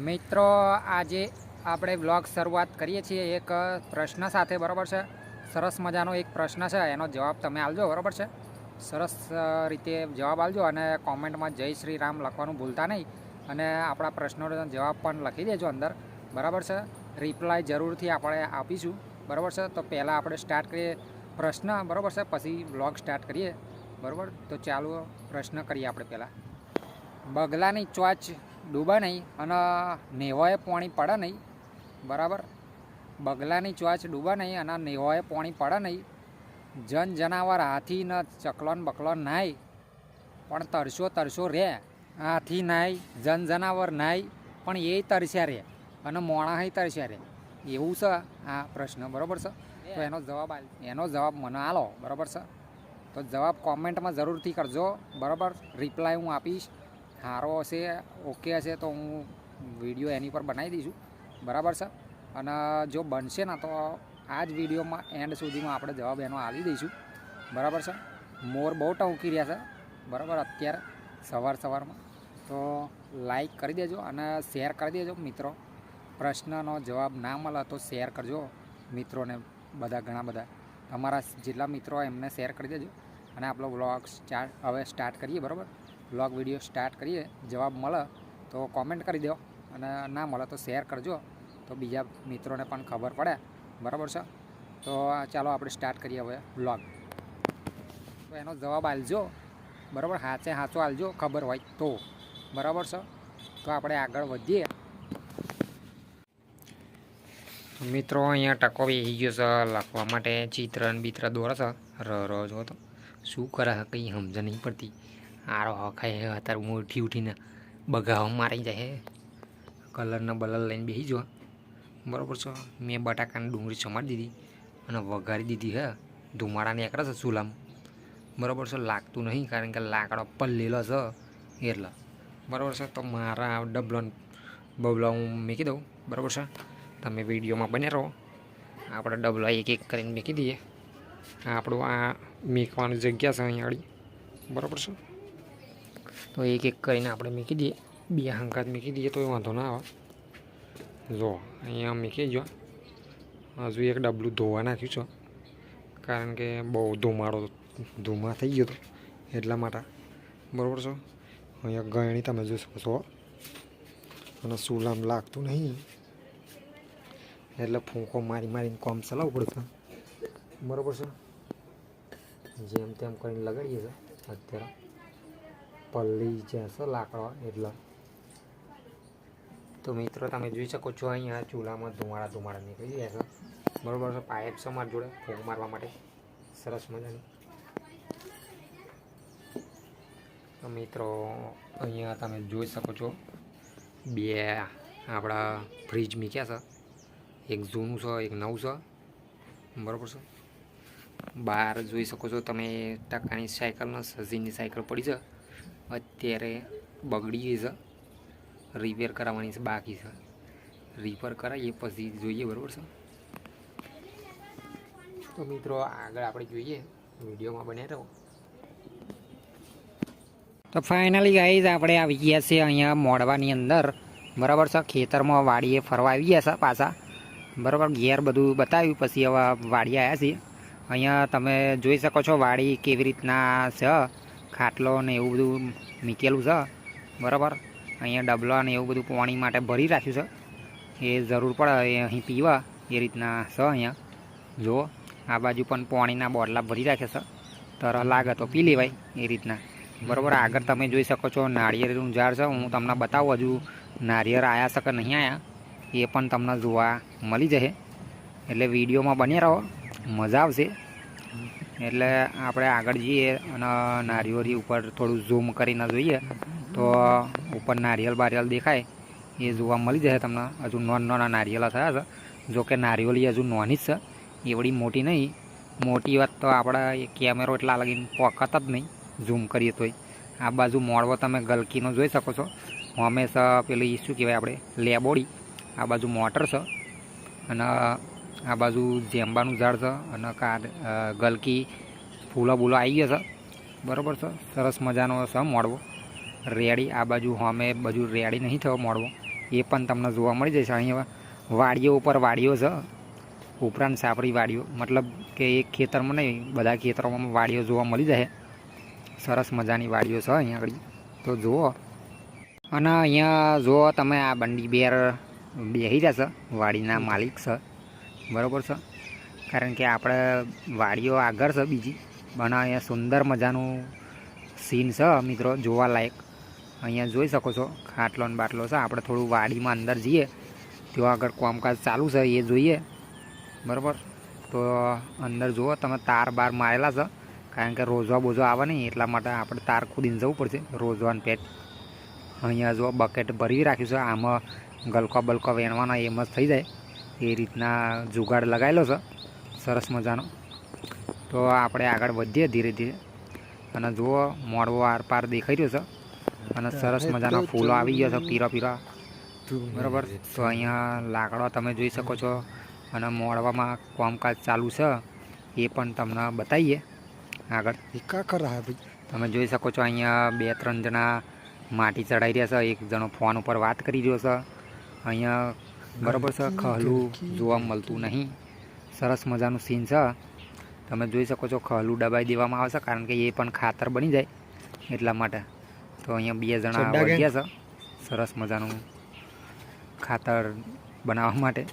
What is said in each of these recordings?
મિત્રો, આજે આપણે વ્લોગ શરૂઆત કરીએ છીએ એક પ્રશ્ન સાથે, બરાબર છે? સરસ મજાનો એક પ્રશ્ન છે, એનો જવાબ તમે આપજો, બરાબર છે? સરસ રીતે જવાબ આપજો અને કોમેન્ટમાં જય શ્રી રામ લખવાનું ભૂલતા નહીં અને આપણા પ્રશ્નોનો જવાબ પણ લખી દેજો અંદર, બરાબર છે? રિપ્લાય જરૂરથી આપણે આપીશું, બરાબર છે? તો પહેલાં આપણે સ્ટાર્ટ કરીએ પ્રશ્ન, બરાબર છે? પછી વ્લોગ સ્ટાર્ટ કરીએ, બરાબર? તો ચાલો પ્રશ્ન કરીએ આપણે પહેલાં. બગલાની ચોચ ડૂબે નહીં અને નેવાએ પાણી પડે નહીં. બરાબર? બગલાની ચોચ ડૂબે નહીં અને નેવાએ પાણી પડે નહીં. જન જનાવર હાથી ન ચકલોન બકલોન નાય. પણ તરશો તરશો રહે હાથી નાય, જન જનાવર નાય, પણ એ તરસ્યા રહે અને મોણા તરસ્યા રહે એવું છે આ પ્રશ્ન. બરાબર છે? તો એનો જવાબ એનો જવાબ મને આલો. બરાબર છે? તો જવાબ કોમેન્ટમાં જરૂરથી કરજો. બરાબર? રિપ્લાય હું આપીશ. સારો હશે ઓકે હશે તો હું વીડિયો એની પર બનાવી દઈશું. બરાબર છે? અને જો બનશે ને, તો આ જ વિડીયોમાં એન્ડ સુધીમાં આપણે જવાબ એનો આપી દઈશું. બરાબર છે? મોર બહુ ટવકી રહ્યા છે. બરાબર? અત્યારે સવાર સવારમાં. તો લાઈક કરી દેજો અને શેર કરી દેજો મિત્રો. પ્રશ્નનો જવાબ ના મળે તો શેર કરજો મિત્રોને બધા ઘણા બધા. તમારા જેટલા મિત્રો એમને શેર કરી દેજો. અને આપણો વ્લોગ સ્ટાર્ટ હવે સ્ટાર્ટ કરીએ, બરાબર? વ્લોગ વીડિયો સ્ટાર્ટ કરીએ, જવાબ મળે તો કોમેન્ટ કરી દો અને ના મળે તો શેર કરજો. તો બીજા મિત્રોને પણ ખબર પડે. બરાબર છે? તો ચાલો આપણે સ્ટાર્ટ કરીએ હવે બ્લોગ તો એનો જવાબ આલજો. બરાબર? હાચે હાચો આલજો, ખબર હોય તો. બરાબર છે? તો આપણે આગળ વધીએ. મિત્રો, અહીંયા ટકો બેસી ગયો છે લખવા માટે. ચિત્ર બિત્ર દોરે છે. ર જો તો. શું કરે કંઈ સમજ નહીં પડતી. આરો હખાય અત્યારે હું ઉઠી ઉઠીને બગાવ મારી જાય હે. કલરને બલર લઈને બેસી જો બરાબર છે? મેં બટાકાની ડુંગળી સમારી દીધી અને વઘારી દીધી હે. ધુમાડાની નીકળે છે ચૂલામ. બરાબર છે? લાગતું નહીં, કારણ કે લાકડો પલ્લેલો છે. એટલે. બરાબર છે? તો મારા ડબલો બબલો હું મૂકી દઉં. બરાબર છે? તમે વિડીયોમાં બને રહો. આપણે ડબલો એક એક કરીને મૂકી દઈએ. આપણું આ મેકવાની જગ્યા છે અહીંયા બરાબર છે? તો એક એક કરીને આપણે મૂકી દઈએ. બે હંકાત મૂકી દઈએ તો વાંધો ના આવે. જો, અહીંયા મૂકી જો હજુ એક ડબલું ધોવા નાખ્યું છો. કારણ કે બહુ ધુમાડો ધુમા થઈ ગયો હતો એટલા માટે. બરાબર છે? અહીંયા ગયણી તમે જોઈ શકો છો. અને સુલામ લાગતું નહીં. એટલે ફૂંકો મારી મારીને કોમ ચલાવવું પડશે બરાબર છે? જેમ તેમ કરીને લગાડીએ છીએ અત્યારે. પલ્લી જ્યાં છે લાકડો? એટલે. તો મિત્રો, તમે જોઈ શકો છો, અહીંયા ચૂલામાં ધુમાડા ધુમાડા નીકળી ગયા છે. બરાબર છે, પાઇપ છે મારી જોડે, ફોગ મારવા માટે. સરસ મજાની. તો મિત્રો, અહીંયા તમે જોઈ શકો છો, બે આપણા ફ્રીજ મીક્યા છે. એક જૂનું છે, એક નવું છે. બરાબર છે. બહાર જોઈ શકો છો તમે, ટકાની સાયકલના સજીની સાયકલ પડી છે. અત્યારે બગડી છે. રિપેર કરાવવાની છે, બાકી છે. રિપેર કરાવીએ પછી જોઈએ, બરાબર છે? તો મિત્રો, આગળ આપણે જોઈએ, વિડીયોમાં બન્યા રહો. તો ફાઇનલી ગાઈઝ આપણે આવી ગયા છીએ અહીંયા મોડવાની અંદર. બરાબર છે, ખેતરમાં વાડીએ ફરવા આવી ગયા છે પાછા. બરાબર, ઘેર બધું બતાવ્યું, પછી હવે વાડી આવ્યા છીએ. અહીંયા તમે જોઈ શકો છો વાડી કેવી રીતના છે. ખાટલો ને એવું બધું મૂકેલું છે, બરાબર? અહીંયા ડબલા ને એવું બધું પાણી માટે ભરી રાખ્યું છે. એ જરૂર પડે, એ અહીં પીવા, એ રીતના છે અહીંયા. જુઓ આ બાજુ પણ પાણીના બોટલા ભરી રાખ્યા છે. તર લાગે તો પી લેવાય, એ રીતના. બરાબર? આગળ તમે જોઈ શકો છો, નાળિયેરનું ઝાડ છે. હું તમને બતાવું, હજુ નાળિયેર આવ્યા છે કે નહીં આવ્યા એ પણ તમને જોવા મળી જશે. એટલે વિડીયોમાં બની રહો. મજા આવશે. એટલે આપણે આગળ જઈએ અને નારિયેળી ઉપર થોડું ઝૂમ કરીને જોઈએ, તો ઉપર નારિયેલ બારિયેલ દેખાય, એ જોવા મળી જશે તમને. હજુ નોન નાના નારિયેળા થયા છે. જો કે નારિયેળી હજુ નોની જ છે. એવડી મોટી નહીં. મોટી વાત તો આપણે કેમેરો એટલા લગીને પોકત જ નહીં ઝૂમ કરીએ તોય. આ બાજુ મોડવો તમે ગલકીનો જોઈ શકો છો. હંમેશા પેલી શું કહેવાય આપણે, લેબોડી. આ બાજુ મોટર છે. અને આ બાજુ જેમ્બાનું ઝાડ છે અને કાર ગલકી ફૂલો બૂલો આવી ગયા છે. બરાબર છે? સરસ મજાનો છે મોડવો. રેડી. આ બાજુ હોમે બાજુ રેડી નહીં થયો મોડવો. એ પણ તમને જોવા મળી જશે. અહીંયા વાડીઓ ઉપર વાડીઓ છે. ઉપરાંત સાપરી વાડીઓ. મતલબ કે એક ખેતરમાં નહીં, બધા ખેતરોમાં વાડીઓ જોવા મળી જશે સરસ મજાની વાડીઓ છે અહીંયા આગળ. તો જુઓ. અને અહીંયા જુઓ તમે આ બંડી બેર બેસી રહ્યા છે. વાડીના માલિક છે. બરાબર છે. કારણ કે આપણે વાડીઓ આગળ છે બીજી. પણ અહીંયા સુંદર મજાનું સીન છે, મિત્રો જોવાલાયક અહીંયા જોઈ શકો છો ખાટલો ને બાટલો છે. આપણે થોડું વાડીમાં અંદર જઈએ, ત્યાં આગળ કામકાજ ચાલુ છે, એ જોઈએ. બરાબર? તો અંદર જુઓ, તમે તાર બાર મારેલા છે. કારણ કે રોજવા બોજો આવે નહીં, એટલા માટે આપણે તાર ખુદીને જવું પડશે, રોજવાન પેટ. અહીંયા જો બકેટ ભરી રાખ્યું છે, આમાં ગલકો બલકો વેણવાના, એમ જ થઈ જાય. એ રીતના જુગાડ લગાવેલો છે. સરસ મજાનો. તો આપણે આગળ વધીએ ધીરે ધીરે. અને જુઓ મોડવો આરપાર દેખાઈ રહ્યો છે. અને સરસ મજાનો ફૂલો આવી ગયો છે પીરો પીરો. બરાબર? તો અહીંયા લાકડો તમે જોઈ શકો છો. અને મોડવામાં કામકાજ ચાલુ છે. એ પણ તમને બતાવીએ આગળ. તમે જોઈ શકો છો અહીંયા બે ત્રણ જણા માટી ચડાવી રહ્યા છે. એક જણો ફોન ઉપર વાત કરી રહ્યો છે. અહીંયા બરાબર છે ખહલું જોવા મળતું નહીં. સરસ મજાનું સીન છે. તમે જોઈ શકો છો ખહલું દબાઈ દેવામાં આવશે કારણ કે એ પણ ખાતર બની જાય એટલા માટે. તો અહીંયા બે જણા ગયા છે. સરસ મજાનું ખાતર બનાવવા માટે.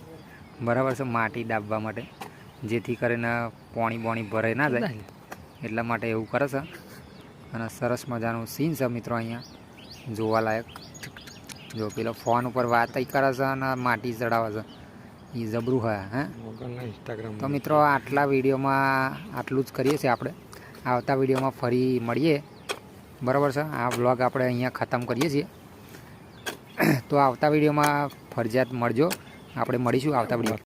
બરાબર છે માટી દાબવા માટે. જેથી કરીને પાણી બોણી ભરાઈ ના જાય. એટલા માટે એવું કરે છે. અને સરસ મજાનું સીન છે મિત્રો અહીંયા. જોવાલાયક. જો પેલો ફોન ઉપર વાત કરે છે અને માટી ચડાવે છે. એ જબરું હોય હે? ઇન્સ્ટાગ્રામ તો મિત્રો આટલા વિડીયોમાં આટલું જ કરીએ છીએ આપણે. આવતા વિડીયોમાં ફરી મળીએ. બરાબર છે? આ વ્લોગ આપણે અહીંયા ખતમ કરીએ છીએ. તો આવતા વિડીયોમાં ફરજિયાત મળજો. આપણે મળીશું આવતા વીડિયો